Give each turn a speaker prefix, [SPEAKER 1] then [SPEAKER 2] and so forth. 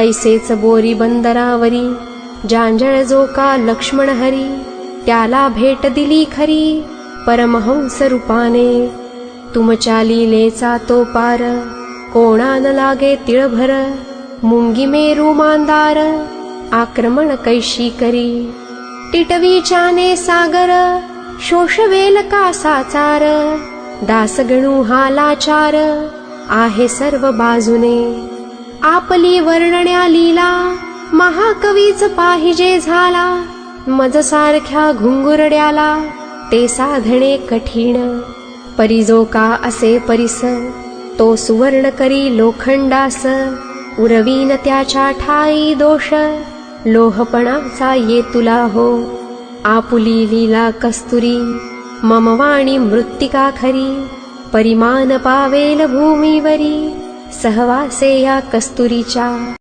[SPEAKER 1] तैसेच बोरी बंदरावरी जांजळ जो का लक्ष्मण हरी त्याला भेट दिली खरी परमहंस रूपाने. तुमच्या लीलेचा तो पार कोणा न लागे तिळभर मुंगी मेरू मांदार आक्रमण कैशी करी? टिटवीच्याने सागर शोषवेल का साचार दासगणू हा लाचार आहे सर्व बाजूने. आपली वर्णण्या लीला महाकवीच पाहिजे झाला. मज सारख्या घुंगुरड्याला ते साधणे कठीण. परिजो का असे परिस तो सुवर्ण करी लोखंडास. उरवीन त्याच्या ठाई दोष लोहपणाचा ये तुला हो. आपुली लीला कस्तुरी मम वाणी मृत्तिका खरी परिमान पावेल भूमीवरी. सहवासे या कस्तुरीच्या